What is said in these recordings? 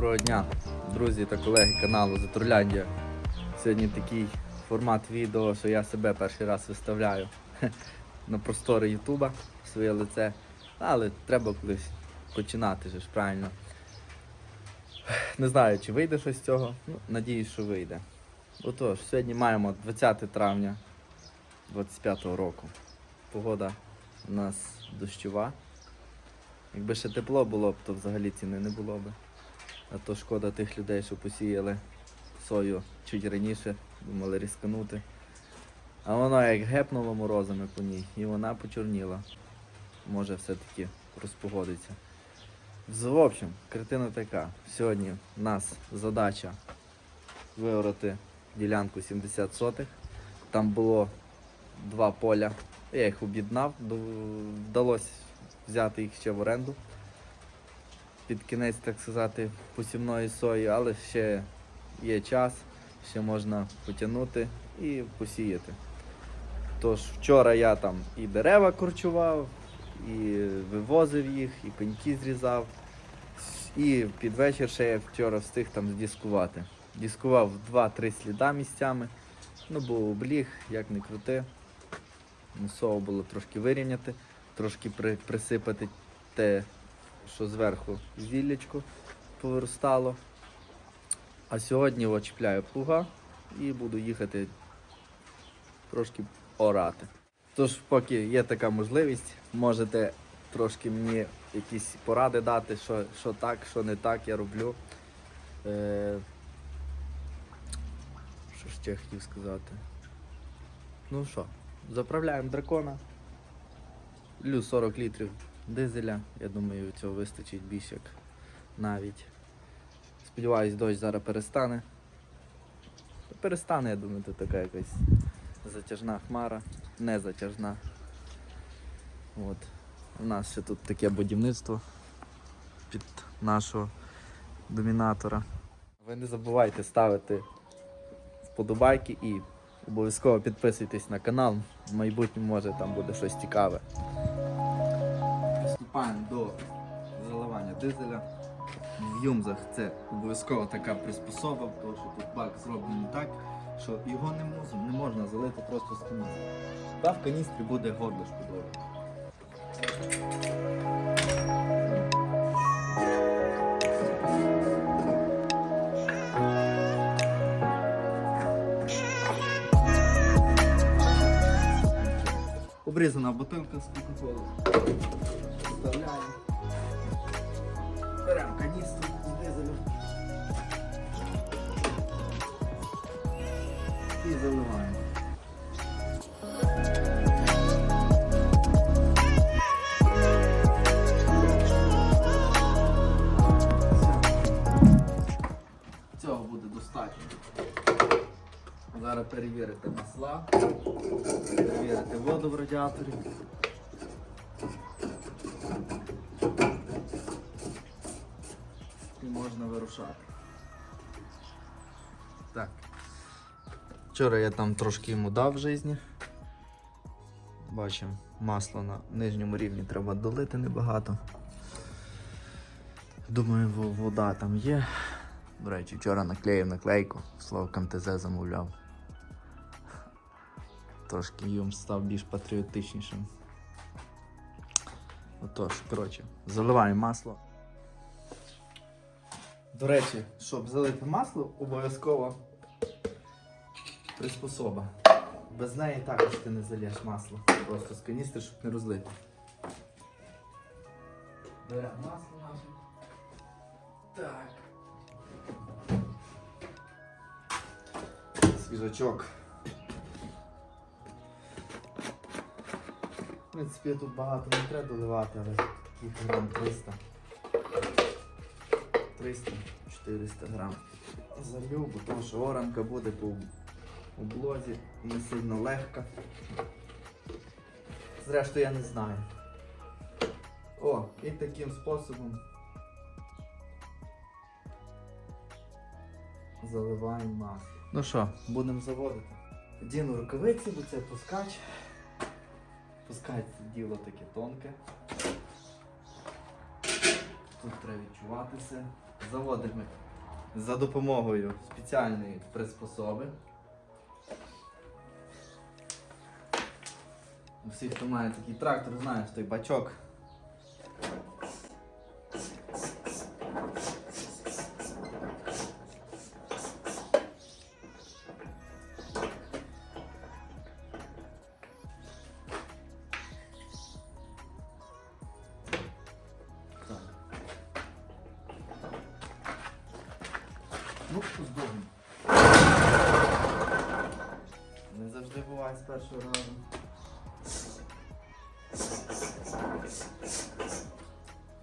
Доброго дня, друзі та колеги каналу Затурляндія. Сьогодні такий формат відео, що я себе перший раз виставляю на простори Ютуба своє лице. Але треба колись починати ж правильно. Не знаю, чи вийде щось з цього. Ну, надіюсь, що вийде. Отож, сьогодні маємо 20 травня 25-го року. Погода у нас дощова. Якби ще тепло було б, то взагалі ціни не було б. А то шкода тих людей, що посіяли сою чуть раніше, думали різканути. А воно як гепнуло морозами по ній, і вона почорніла. Може все-таки розпогодиться. В общем, картина така. Сьогодні у нас задача виорати ділянку 70 сотих. Там було два поля. Я їх об'єднав, вдалося взяти їх ще в оренду під кінець, так сказати, посівної сої, але ще є час, ще можна потягнути і посіяти. Тож вчора я там і дерева корчував, і вивозив їх, і пеньки зрізав. І під вечір ще я вчора встиг там здіскувати. Діскував 2-3 сліда місцями. Ну, бо обліг, як не крути. Мусово було трошки вирівняти, трошки при, присипати те, що зверху зіллячко повиростало. А сьогодні очіпляю плуга і буду їхати трошки орати. Тож, поки є така можливість, можете трошки мені якісь поради дати, що, що так, що не так я роблю. Е, що ж ще хотів сказати? Ну що, заправляємо дракона. Лю 40 літрів дизеля. Я думаю, цього вистачить більше як навіть. Сподіваюсь, дощ зараз перестане. Перестане, я думаю, це така якась затяжна хмара, не затяжна. От. У нас ще тут таке будівництво під нашого домінатора. Ви не забувайте ставити вподобайки і обов'язково підписуйтесь на канал. В майбутньому може там буде щось цікаве. Приступаємо до заливання дизеля. В юмзах це обов'язково така приспособа, тому що тут бак зроблений так, що його не, мус- не можна залити просто з каністри. Та в каністрі буде горлишко добре. Обрізана бутилка з кока-коли. Вставляємо. Беремо каністру з дизелем. І заливаємо. Перевірити масла, перевірити воду в радіаторі. І можна вирушати. Так. Вчора я там трошки йому дав в житті. Бачимо, масло на нижньому рівні треба долити небагато. Думаю, вода там є. До речі, вчора наклеїв наклейку, слово МТЗ замовляв. Трошки юм став більш патріотичнішим. Отож, коротше, заливаємо масло. До речі, щоб залити масло, обов'язково приспособа. Без неї також ти не зальєш масло. Просто з каністри, щоб не розлити. Беремо масло наше. Так. Свіжачок. В принципі, тут багато не треба доливати, але таких грам 300. 300-400 грам. Залю, бо тому що оранка буде по облозі не сильно легка. Зрештою я не знаю. О, і таким способом заливаємо масло. Ну що, будемо заводити. Вдіну рукавиці, бо це пускач. Пускач це діло таке тонке. Тут треба відчуватися. заводимо за допомогою спеціальної приспособи. Всі, хто має такий трактор, знають той бачок.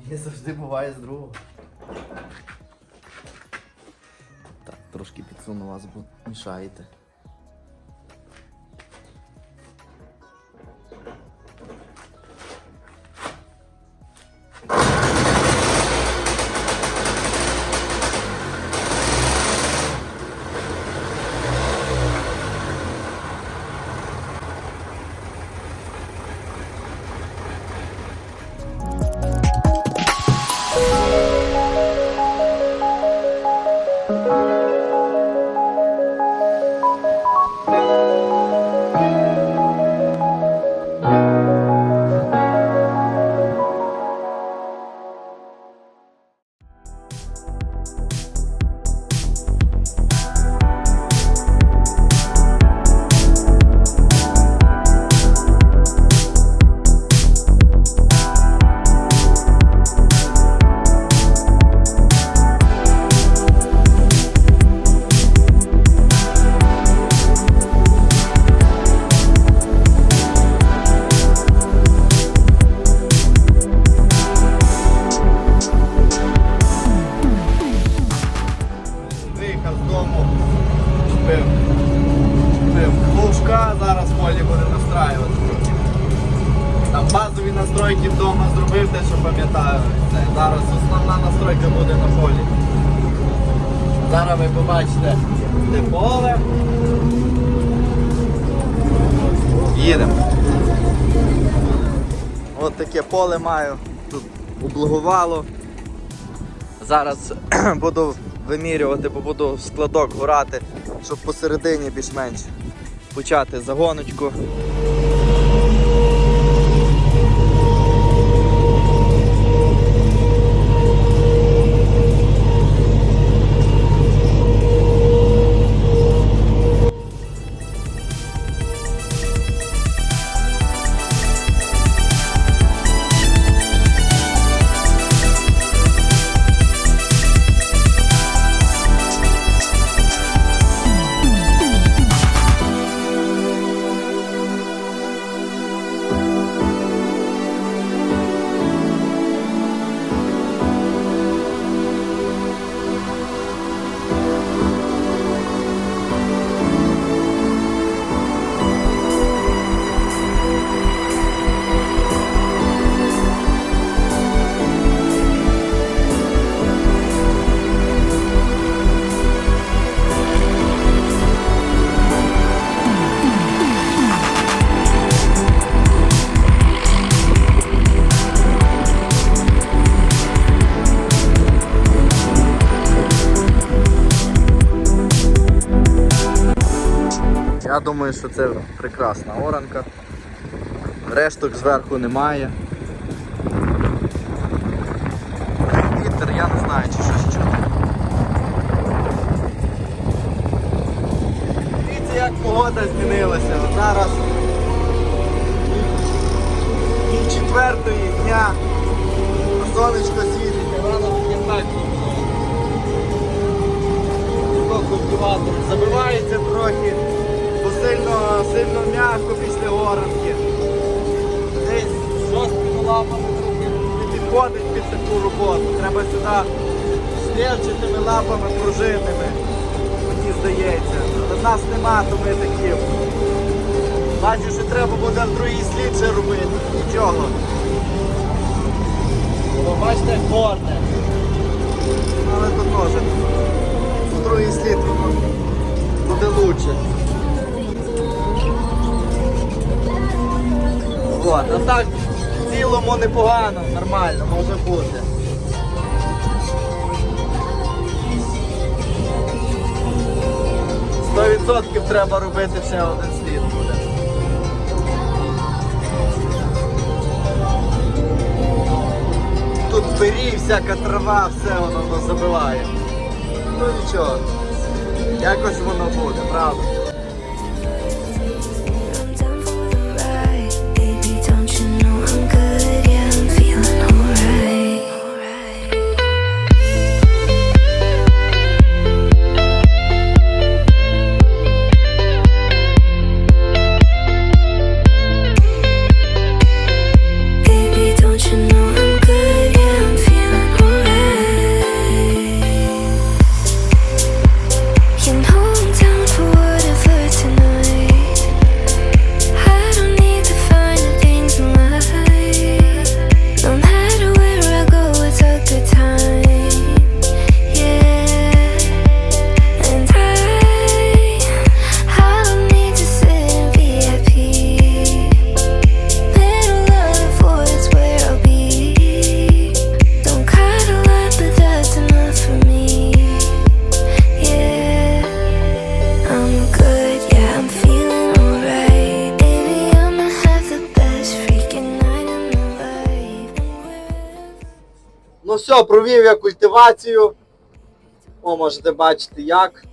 Не завжди буває з другого. Так, трошки підсуну вас, бо мішаєте. Зробив те, що пам'ятаю. Зараз основна настройка буде на полі. Зараз ви побачите де поле. Їдемо. От таке поле маю. Тут облугувало. Зараз буду вимірювати, бо буду складок горати, щоб посередині більш-менш почати загоночку. Що це прекрасна оранка. Решток зверху немає. Пружинними, мені здається. Але нас нема, то ми такі. Бачу, що треба буде в другий слід ще робити. Нічого. О, бачите, горне. Але то теж в другий слід буде лучше. Вот, а так в цілому непогано, нормально, може бути. 100% треба робити ще один слід буде. Тут пирі, всяка трава, все воно забиває. Ну нічого. Якось воно буде, правда? Все, провів я культивацію. О, можете бачити як.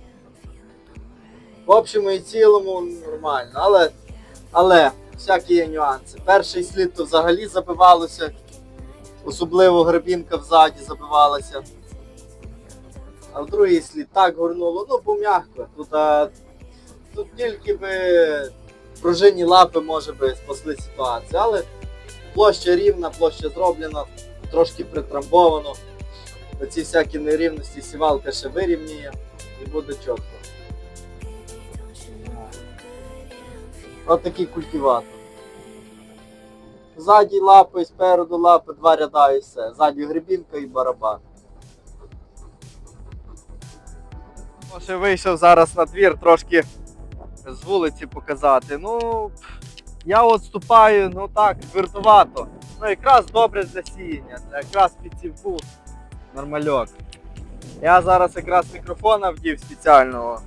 В общому і цілому нормально, але, але всякі є нюанси. Перший слід то взагалі забивалося, особливо гребінка взаді забивалася. А в другий слід так горнуло, ну пом'ягко. Тут, а, тут тільки би пружинні лапи може би спасли ситуацію, але площа рівна, площа зроблена трошки притрамбовано. Оці всякі нерівності сівалка ще вирівнює і буде чітко. Ось такий культиватор. Ззаді лапи, спереду лапи, два ряда і все. Ззаді грибінка і барабан. Ще вийшов зараз на двір трошки з вулиці показати. Ну, я от ступаю, ну так, твердувато. Ну якраз добре для сіяння, якраз під цівку нормальок. Я зараз якраз мікрофона вдів спеціального.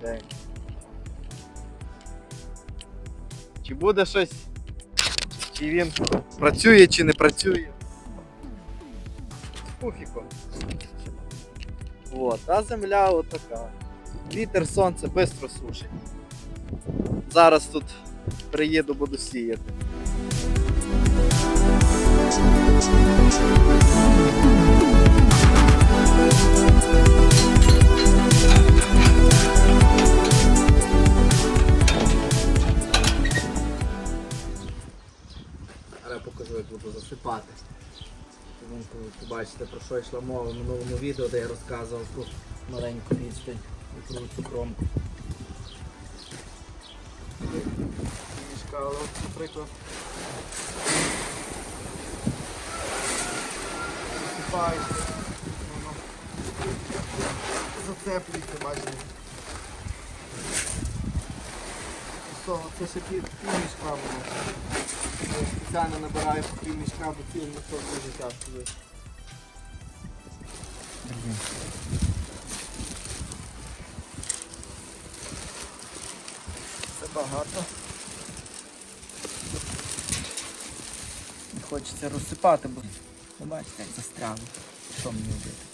Так. Чи буде щось? Чи він працює, чи не працює? Пуфіко. Вот, а земля отака. Вітер, сонце швидко сушить. Зараз тут приїду, буду сіяти. Зараз покажу, як буду засипати. Побачите, про що йшла мова в минулому відео, де я розказував про маленьку відстань і цю кромку. Наприклад. Засипаєте, воно зацеплюється, бачите. Це ще пів, мішка було. Я спеціально набираю по пів мішка, бо пів мішок дуже тяжко вийти. Це багато. Не Хочеться розсипати, бо ви бачите, як застряло. Що мені робити?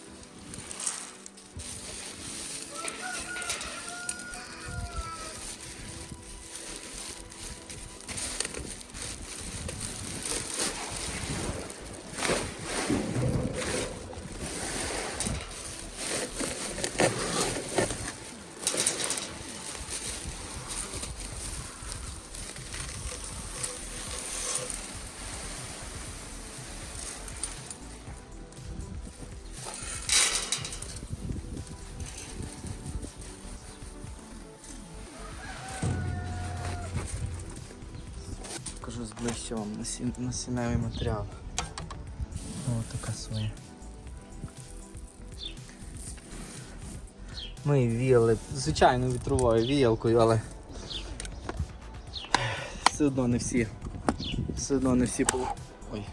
Зближче насінневий матеріал. Ось така своя. Ми віяли, звичайно, вітровою віялкою, але все одно не всі. Все одно не всі. Ой.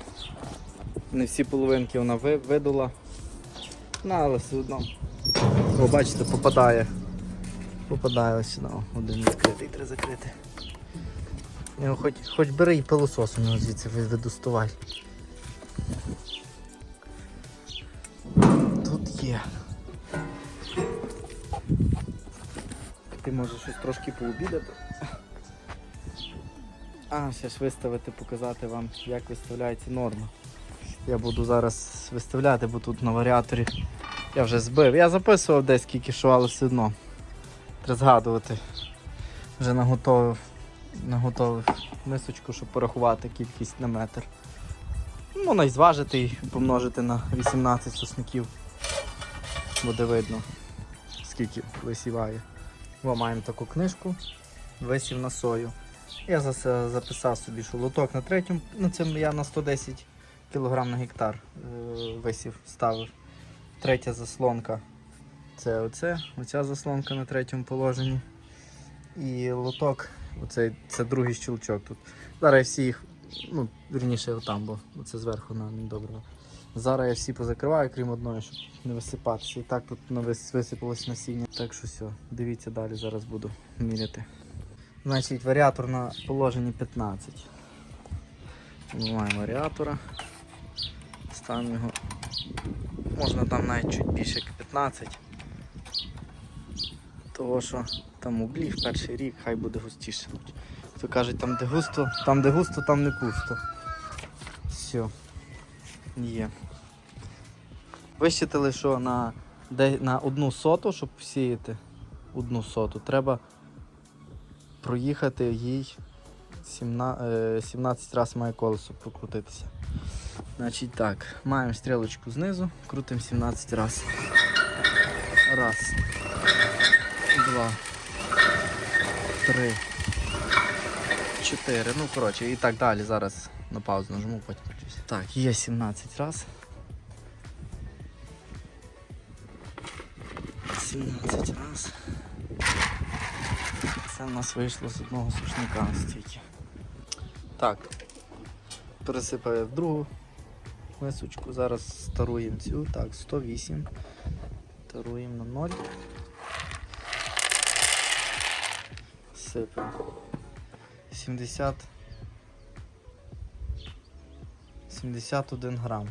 Не всі половинки вона ви- видула. Ну, але все одно. О, бачите, попадає попадає ось сюди. Один відкритий, треба закрити. Його хоч, хоч бери і пилососом його звідси ви- видустувай. Тут є. Ти можеш щось трошки пообідати. А, ж виставити, показати вам, як виставляється норма. Я буду зараз виставляти, бо тут на варіаторі я вже збив. Я записував десь скільки що, але все одно. Треба згадувати. Вже наготовив, наготовив мисочку, щоб порахувати кількість на метр. Ну, Можна і зважити і помножити на 18 сосників. Буде видно, скільки висіває. О, маємо таку книжку, висів на сою. Я записав собі, що лоток на третьому, ну це я на 110 кг на гектар е, висів ставив. Третя заслонка це оце, оця заслонка на третьому положенні. І лоток, оцей, це другий щелчок тут. Зараз я всі їх, ну, вірніше отам, бо це зверху на недоброго. Зараз я всі позакриваю, крім одної, щоб не висипатися. І так тут висипалось насіння. Так що все, дивіться далі, зараз буду міряти. Значить, варіатор на положенні 15. Вимаємо варіатора. Ставимо його. Можна там навіть чуть більше як 15. Того що там углі в перший рік хай буде густіше. То кажуть, там де густо, там де густо, там не пусто. Все. Є. Вищитали, що на, на одну соту, щоб сіяти одну соту, треба проїхати їй 17, е, 17 разів має колесо прокрутитися. Значить так, маємо стрілочку знизу, крутимо 17 разів. Раз. Два. Три. Чотири. Ну, коротше, і так далі. Зараз на паузу нажму, потім включусь. Так, є 17 раз. 17 раз. Це в нас вийшло з одного сушника стільки. Так. Пересипав я в другу мисочку. Зараз старуємо цю. Так, 108. Таруємо на 0. Сипемо. 70. 71 грам.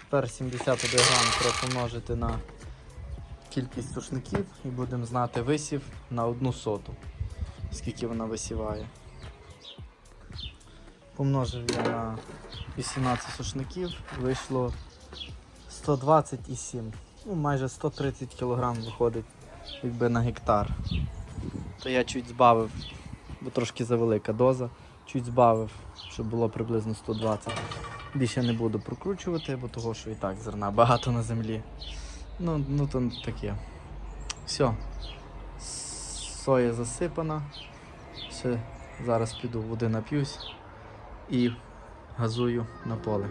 Тепер 71 грам треба на кількість сушників і будемо знати висів на одну соту. Скільки вона висіває. Помножив я на 18 сушників, вийшло 127, ну майже 130 кг виходить якби на гектар. То я чуть збавив, бо трошки завелика доза, чуть збавив, щоб було приблизно 120. Більше не буду прокручувати, бо того, що і так зерна багато на землі. Ну, ну то таке. Все. Соя засипана. Ще зараз піду води нап'юсь і газую на поле.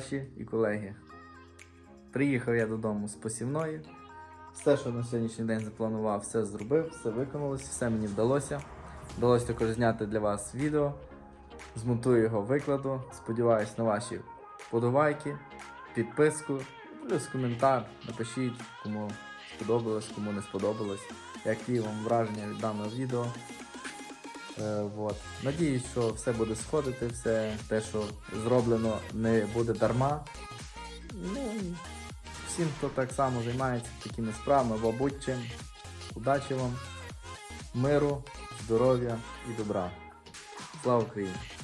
Товариші і колеги. Приїхав я додому з посівної. Все, що на сьогоднішній день запланував, все зробив, все виконалося, все мені вдалося. Вдалося також зняти для вас відео. змонтую його, викладу. Сподіваюсь на ваші подобайки, підписку, плюс коментар. Напишіть, кому сподобалось, кому не сподобалось, які вам враження від даного відео. Е, вот. Надіюсь, що все буде сходити, все те, що зроблено, не буде дарма. Ну, всім, хто так само займається такими справами, або будь-чим, удачі вам, миру, здоров'я і добра. Слава Україні!